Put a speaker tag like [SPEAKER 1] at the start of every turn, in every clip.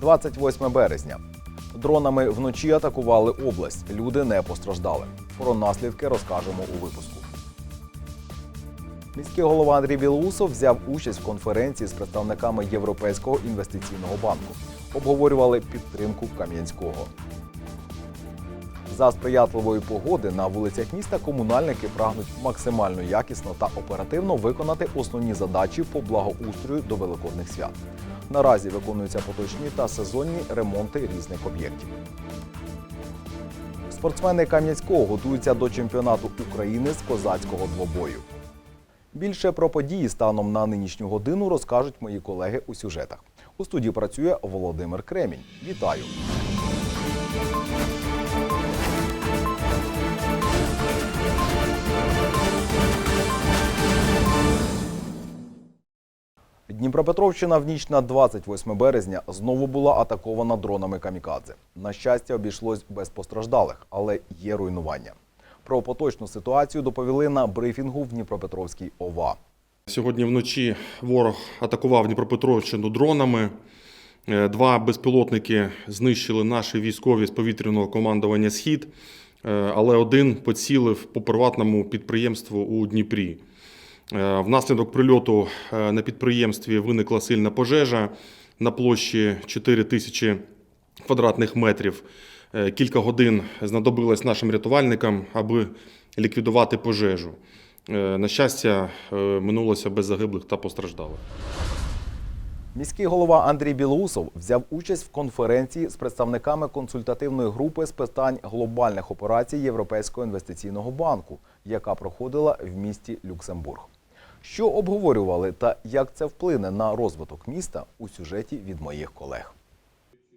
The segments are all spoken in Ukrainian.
[SPEAKER 1] 28 березня. Дронами вночі атакували область. Люди не постраждали. Про наслідки розкажемо у випуску. Міський голова Андрій Білоусов взяв участь в конференції з представниками Європейського інвестиційного банку. Обговорювали підтримку Кам'янського. За сприятливої погоди на вулицях міста комунальники прагнуть максимально якісно та оперативно виконати основні задачі по благоустрою до великодних свят. Наразі виконуються поточні та сезонні ремонти різних об'єктів. Спортсмени Кам'янського готуються до чемпіонату України з козацького двобою. Більше про події станом на нинішню годину розкажуть мої колеги у сюжетах. У студії працює Володимир Кремінь. Вітаю! Дніпропетровщина в ніч на 28 березня знову була атакована дронами камікадзе. На щастя, обійшлось без постраждалих, але є руйнування. Про поточну ситуацію доповіли на брифінгу в Дніпропетровській ОВА.
[SPEAKER 2] Сьогодні вночі ворог атакував Дніпропетровщину дронами. Е, Два безпілотники знищили наші військові з повітряного командування Схід, е, але один поцілив по приватному підприємству у Дніпрі. Е, Внаслідок прильоту е, на підприємстві виникла сильна пожежа на площі 4 тисячі квадратних метрів. Е, Кілька годин знадобилось нашим рятувальникам, аби ліквідувати пожежу. На щастя, минулося без загиблих та постраждалих.
[SPEAKER 1] Міський голова Андрій Білоусов взяв участь в конференції з представниками консультативної групи з питань глобальних операцій Європейського інвестиційного банку, яка проходила в місті Люксембург. Що обговорювали та як це вплине на розвиток міста у сюжеті від моїх колег.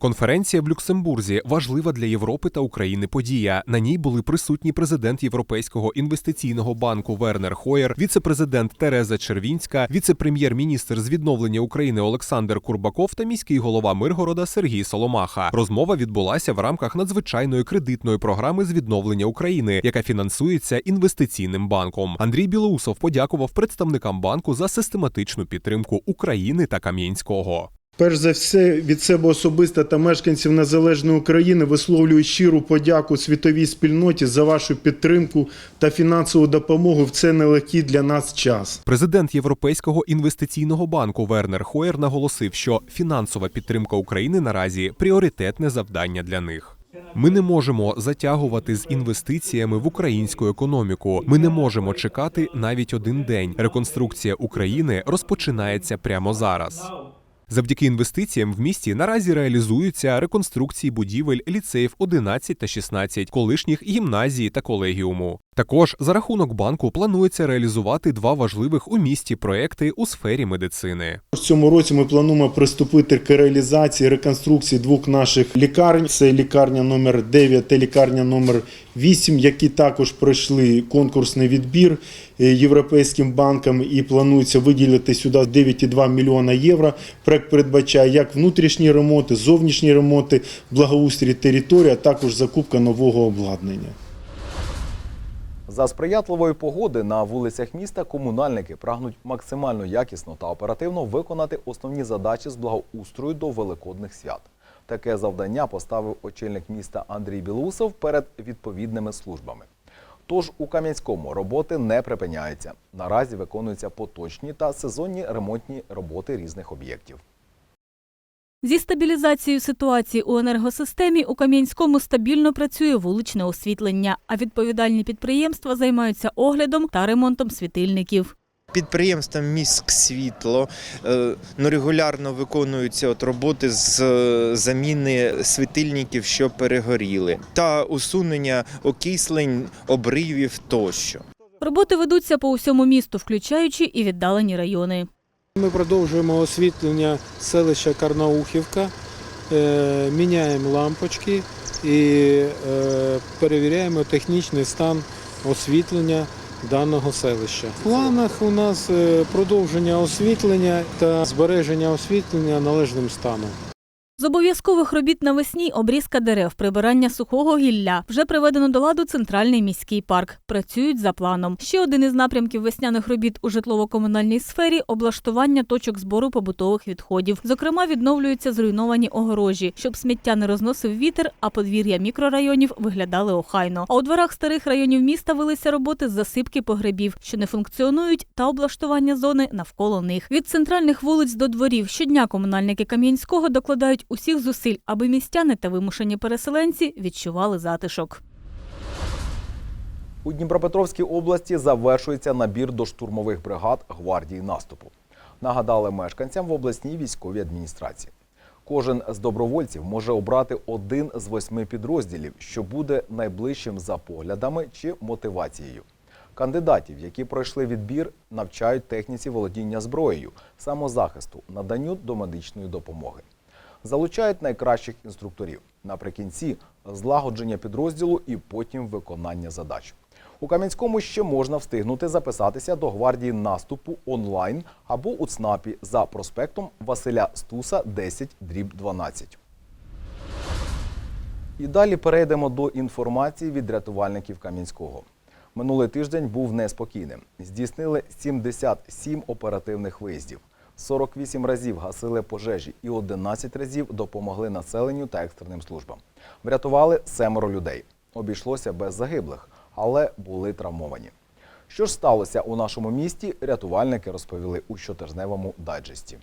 [SPEAKER 3] Конференція в Люксембурзі важлива для Європи та України подія. На ній були присутні президент Європейського інвестиційного банку Вернер Хоєр, віце-президент Тереза Червінська, віце-прем'єр-міністр з відновлення України Олександр Курбаков та міський голова Миргорода Сергій Соломаха. Розмова відбулася в рамках надзвичайної кредитної програми з відновлення України, яка фінансується інвестиційним банком. Андрій Білоусов подякував представникам банку за систематичну підтримку України та Кам'янського.
[SPEAKER 4] Перш за все, від себе особисто та мешканців незалежної України висловлюю щиру подяку світовій спільноті за вашу підтримку та фінансову допомогу в це нелегкий для нас час.
[SPEAKER 3] Президент Європейського інвестиційного банку Вернер Хоєр наголосив, що фінансова підтримка України наразі пріоритетне завдання для них. Ми не можемо затягувати з інвестиціями в українську економіку. Ми не можемо чекати навіть один день. Реконструкція України розпочинається прямо зараз. Завдяки інвестиціям в місті наразі реалізуються реконструкції будівель ліцеїв 11 та 16, колишніх гімназії та колегіуму. Також за рахунок банку планується реалізувати два важливих у місті проекти у сфері медицини.
[SPEAKER 4] В цьому році ми плануємо приступити к реалізації реконструкції двох наших лікарень. Це лікарня номер 9 та лікарня номер 8, які також пройшли конкурсний відбір е, Європейським банком і планується виділити сюди 9,2 мільйона євро. Проект передбачає як внутрішні ремонти, зовнішні ремонти, благоустрій території, а також закупка нового обладнання.
[SPEAKER 1] За сприятливої погоди на вулицях міста комунальники прагнуть максимально якісно та оперативно виконати основні задачі з благоустрою до великодних свят. Таке завдання поставив очільник міста Андрій Білусов перед відповідними службами. Тож у Кам'янському роботи не припиняються. Наразі виконуються поточні та сезонні ремонтні роботи різних об'єктів.
[SPEAKER 5] Зі стабілізацією ситуації у енергосистемі у Кам'янському стабільно працює вуличне освітлення, а відповідальні підприємства займаються оглядом та ремонтом світильників.
[SPEAKER 6] Підприємством «Міськсвітло» е, ну, регулярно виконуються от роботи з е, заміни світильників, що перегоріли, та усунення окислень, обривів тощо.
[SPEAKER 5] Роботи ведуться по усьому місту, включаючи і віддалені райони.
[SPEAKER 7] Ми продовжуємо освітлення селища Карнаухівка, е, міняємо лампочки і е, перевіряємо технічний стан освітлення даного селища. В планах у нас е, продовження освітлення та збереження освітлення належним станом.
[SPEAKER 5] З обов'язкових робіт навесні обрізка дерев, прибирання сухого гілля. Вже приведено до ладу центральний міський парк. Працюють за планом. Ще один із напрямків весняних робіт у житлово-комунальній сфері облаштування точок збору побутових відходів. Зокрема, відновлюються зруйновані огорожі, щоб сміття не розносив вітер, а подвір'я мікрорайонів виглядали охайно. А у дворах старих районів міста велися роботи з засипки погребів, що не функціонують, та облаштування зони навколо них. Від центральних вулиць до дворів щодня комунальники Кам'янського докладають усіх зусиль, аби містяни та вимушені переселенці відчували затишок.
[SPEAKER 1] У Дніпропетровській області завершується набір до штурмових бригад гвардії наступу. Нагадали мешканцям в обласній військовій адміністрації. Кожен з добровольців може обрати один з восьми підрозділів, що буде найближчим за поглядами чи мотивацією. Кандидатів, які пройшли відбір, навчають техніці володіння зброєю, самозахисту, наданню домедичної допомоги. Залучають найкращих інструкторів. Наприкінці злагодження підрозділу і потім виконання задач. У Кам'янському ще можна встигнути записатися до гвардії наступу онлайн або у ЦНАПі за проспектом Василя Стуса 10 дріб 12. І далі перейдемо до інформації від рятувальників Кам'янського. Минулий тиждень був неспокійним. Здійснили 77 оперативних виїздів. 48 разів гасили пожежі і 11 разів допомогли населенню та екстреним службам. Врятували семеро людей. Обійшлося без загиблих, але були травмовані. Що ж сталося у нашому місті, рятувальники розповіли у щотижневому дайджесті.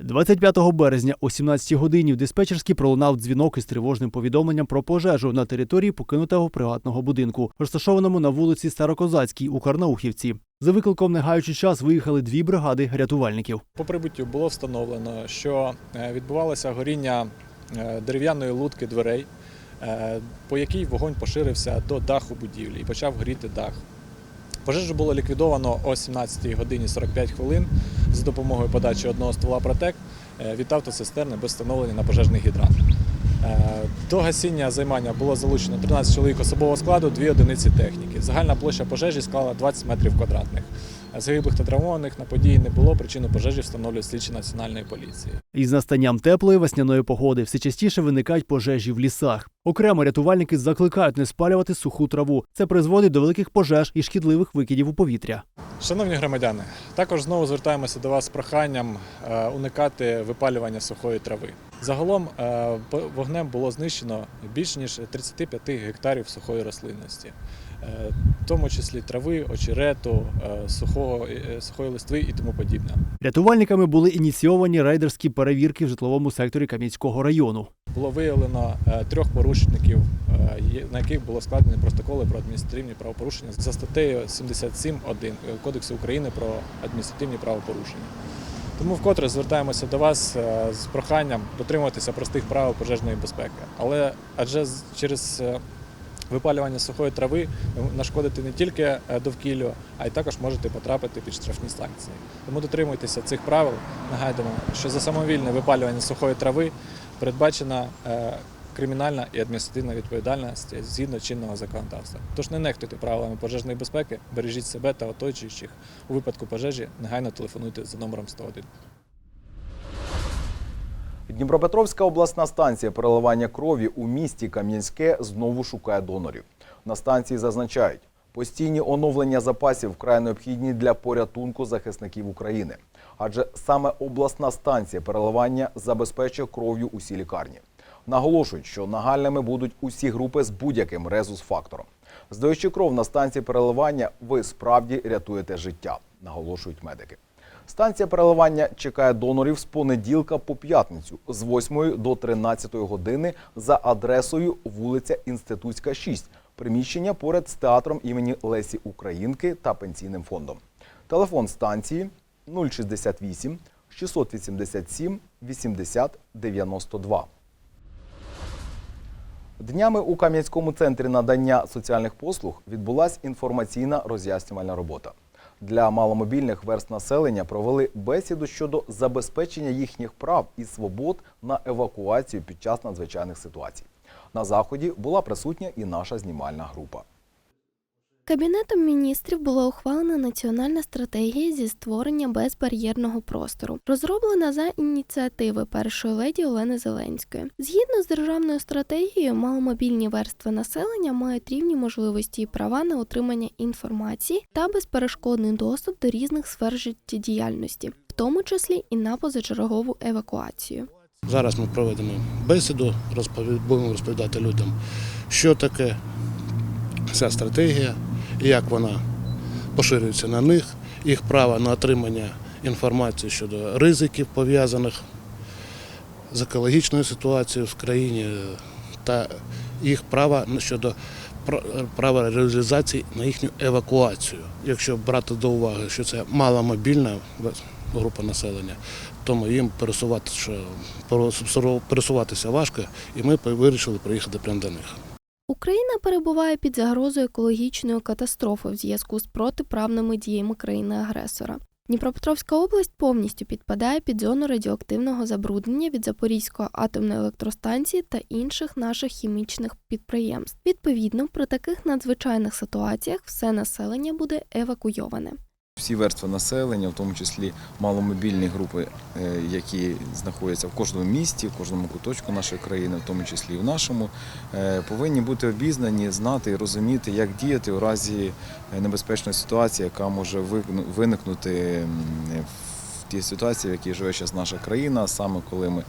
[SPEAKER 8] 25 березня о 17 годині в диспетчерській пролунав дзвінок із тривожним повідомленням про пожежу на території покинутого приватного будинку, розташованому на вулиці Старокозацькій у Карнаухівці. За викликом, не гаючи час, виїхали дві бригади рятувальників.
[SPEAKER 9] По прибуттю було встановлено, що е, відбувалося горіння е, дерев'яної лутки дверей, е, по якій вогонь поширився до даху будівлі і почав горіти дах. Пожежу було ліквідовано о 17 годині 45 хвилин за допомогою подачі одного ствола протек від автоцистерни без встановлення на пожежний гідрант. Е, До гасіння займання було залучено 13 чоловік особового складу, дві одиниці техніки. Загальна площа пожежі склала 20 метрів квадратних. Загиблих та травмованих на події не було. Причину пожежі встановлюють слідчі національної поліції.
[SPEAKER 8] Із настанням теплої весняної погоди все частіше виникають пожежі в лісах. Окремо рятувальники закликають не спалювати суху траву. Це призводить до великих пожеж і шкідливих викидів у повітря.
[SPEAKER 9] Шановні громадяни, також знову звертаємося до вас з проханням е, уникати випалювання сухої трави. Загалом е, вогнем було знищено більше ніж 35 гектарів сухої рослинності, в тому числі трави, очерету, е, сухого, е, сухої листви і тому подібне.
[SPEAKER 8] Рятувальниками були ініційовані рейдерські перевірки в житловому секторі Кам'янського району.
[SPEAKER 9] Було виявлено е, трьох порушників, е, на яких було складені протоколи про адміністративні правопорушення за статтею 77.1 Кодексу України про адміністративні правопорушення. Тому вкотре звертаємося до вас е, з проханням дотримуватися простих правил пожежної безпеки. Але адже через е, випалювання сухої трави ви нашкодите не тільки е, довкіллю, а й також можете потрапити під штрафні санкції. Тому дотримуйтеся цих правил. Нагадуємо, що за самовільне випалювання сухої трави передбачена е, кримінальна і адміністративна відповідальність згідно чинного законодавства. Тож не нехтуйте правилами пожежної безпеки, бережіть себе та оточуючих. У випадку пожежі негайно телефонуйте за номером 101.
[SPEAKER 1] Дніпропетровська обласна станція переливання крові у місті Кам'янське знову шукає донорів. На станції зазначають, постійні оновлення запасів вкрай необхідні для порятунку захисників України. Адже саме обласна станція переливання забезпечує кров'ю усі лікарні. Наголошують, що нагальними будуть усі групи з будь-яким резус-фактором. Здаючи кров на станції переливання, ви справді рятуєте життя, наголошують медики. Станція переливання чекає донорів з понеділка по п'ятницю з 8 до 13 години за адресою вулиця Інститутська, 6, приміщення поряд з театром імені Лесі Українки та пенсійним фондом. Телефон станції 068 687 80 92. Днями у Кам'янському центрі надання соціальних послуг відбулася інформаційна роз'яснювальна робота. Для маломобільних верст населення провели бесіду щодо забезпечення їхніх прав і свобод на евакуацію під час надзвичайних ситуацій. На заході була присутня і наша знімальна група.
[SPEAKER 10] Кабінетом міністрів була ухвалена національна стратегія зі створення безбар'єрного простору, розроблена за ініціативи першої леді Олени Зеленської. Згідно з державною стратегією, маломобільні верстви населення мають рівні можливості і права на отримання інформації та безперешкодний доступ до різних сфер життєдіяльності, в тому числі і на позачергову евакуацію.
[SPEAKER 11] Зараз ми проведемо бесіду, будемо розповідати людям, що таке ця стратегія, як вона поширюється на них, їх право на отримання інформації щодо ризиків, пов'язаних з екологічною ситуацією в країні, та їх права щодо права реалізації на їхню евакуацію. Якщо брати до уваги, що це маломобільна група населення, тому їм пересуватися, пересуватися важко, і ми вирішили приїхати прямо до них.
[SPEAKER 10] Україна перебуває під загрозою екологічної катастрофи в зв'язку з протиправними діями країни-агресора. Дніпропетровська область повністю підпадає під зону радіоактивного забруднення від Запорізької атомної електростанції та інших наших хімічних підприємств. Відповідно, при таких надзвичайних ситуаціях все населення буде евакуйоване.
[SPEAKER 12] Всі верстви населення, в тому числі маломобільні групи, е, які знаходяться в кожному місті, в кожному куточку нашої країни, в тому числі і в нашому, е, повинні бути обізнані, знати і розуміти, як діяти у разі е, небезпечної ситуації, яка може виникнути в тій ситуації, в якій живе зараз наша країна, саме коли ми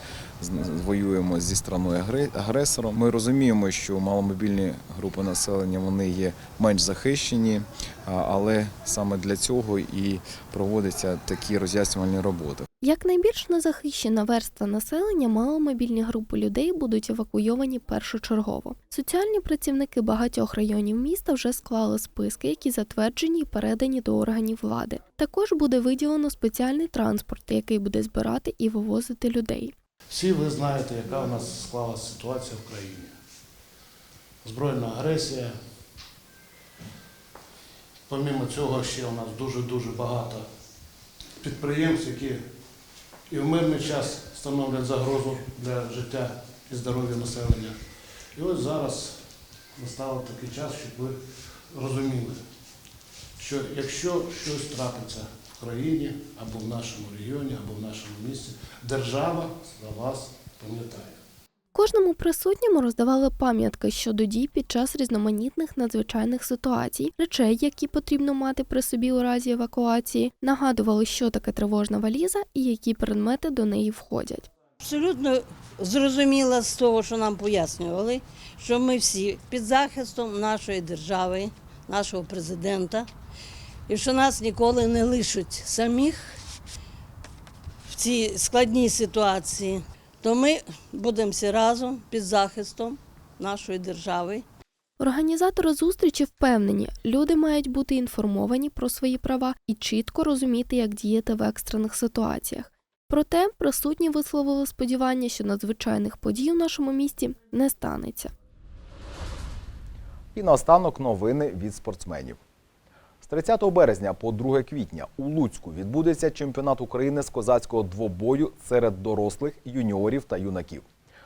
[SPEAKER 12] воюємо зі страною агресором. Ми розуміємо, що маломобільні групи населення вони є менш захищені, але саме для цього і проводяться такі роз'яснювальні роботи.
[SPEAKER 10] Як найбільш незахищена верства населення, маломобільні групи людей будуть евакуйовані першочергово. Соціальні працівники багатьох районів міста вже склали списки, які затверджені і передані до органів влади. Також буде виділено спеціальний транспорт, який буде збирати і вивозити людей.
[SPEAKER 11] Всі ви знаєте, яка у нас склалася ситуація в країні. Збройна агресія. Помімо цього, ще у нас дуже-дуже багато підприємств, які і в мирний час становлять загрозу для життя і здоров'я населення. І ось зараз настав такий час, щоб ви розуміли, що якщо щось трапиться в країні або в нашому регіоні, або в нашому місті, держава за вас пам'ятає.
[SPEAKER 10] Кожному присутньому роздавали пам'ятки щодо дій під час різноманітних надзвичайних ситуацій, речей, які потрібно мати при собі у разі евакуації, нагадували, що таке тривожна валіза і які предмети до неї входять.
[SPEAKER 13] Абсолютно зрозуміла з того, що нам пояснювали, що ми всі під захистом нашої держави, нашого президента, і що нас ніколи не лишать самих в цій складній ситуації. То ми будемо всі разом під захистом нашої держави.
[SPEAKER 10] Організатори зустрічі впевнені, люди мають бути інформовані про свої права і чітко розуміти, як діяти в екстрених ситуаціях. Проте присутні висловили сподівання, що надзвичайних подій у нашому місті не станеться.
[SPEAKER 1] І наостанок новини від спортсменів. З 30 березня по 2 квітня у Луцьку відбудеться чемпіонат України з козацького двобою серед дорослих, юніорів та юнаків.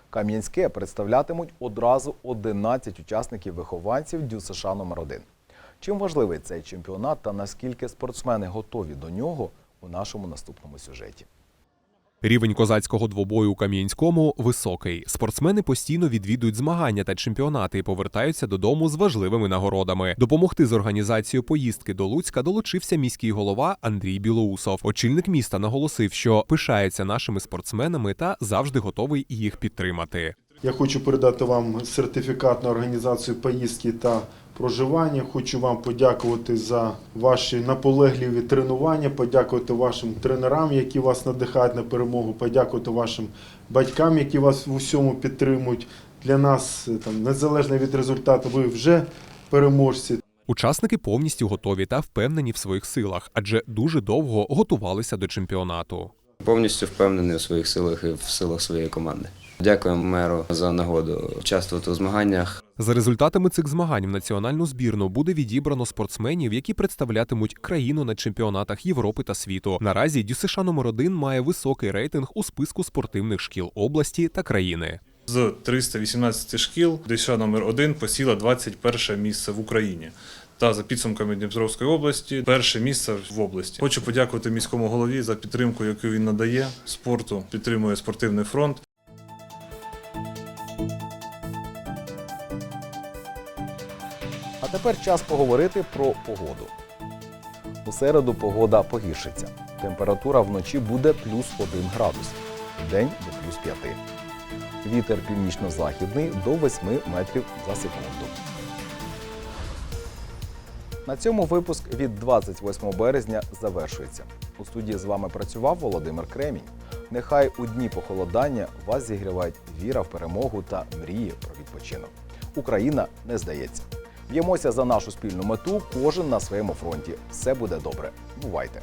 [SPEAKER 1] Кам'янське представлятимуть одразу 11 учасників вихованців Дю США номер 1 Чим важливий цей чемпіонат та наскільки спортсмени готові до нього у нашому наступному сюжеті.
[SPEAKER 3] Рівень козацького двобою у Кам'янському високий. Спортсмени постійно відвідують змагання та чемпіонати і повертаються додому з важливими нагородами. Допомогти з організацією поїздки до Луцька долучився міський голова Андрій Білоусов. Очільник міста наголосив, що пишається нашими спортсменами та завжди готовий їх підтримати.
[SPEAKER 4] Я хочу передати вам сертифікат на організацію поїздки та проживання. Хочу вам подякувати за ваші наполегливі тренування, подякувати вашим тренерам, які вас надихають на перемогу, подякувати вашим батькам, які вас в усьому підтримують. Для нас там незалежно від результату, ви вже переможці.
[SPEAKER 3] Учасники повністю готові та впевнені в своїх силах, адже дуже довго готувалися до чемпіонату.
[SPEAKER 14] Повністю впевнений у своїх силах і в силах своєї команди. Дякуємо меру за нагоду участвувати у змаганнях.
[SPEAKER 3] За результатами цих змагань в національну збірну буде відібрано спортсменів, які представлятимуть країну на чемпіонатах Європи та світу. Наразі ДЮСШ номер 1 має високий рейтинг у списку спортивних шкіл області та країни.
[SPEAKER 15] З 318 шкіл ДЮСШ номер 1 посіла 21 місце в Україні. Та за підсумками Дніпровської області, перше місце в області. Хочу подякувати міському голові за підтримку, яку він надає спорту, підтримує спортивний фронт.
[SPEAKER 1] Тепер час поговорити про погоду. У середу погода погіршиться. Температура вночі буде плюс 1 градус, вдень до плюс 5. Вітер північно-західний до 8 метрів за секунду. На цьому випуск від 28 березня завершується. У студії з вами працював Володимир Кремінь. Нехай у дні похолодання вас зігрівають віра в перемогу та мрії про відпочинок. Україна не здається. Б'ємося за нашу спільну мету, кожен на своєму фронті. Все буде добре. Бувайте!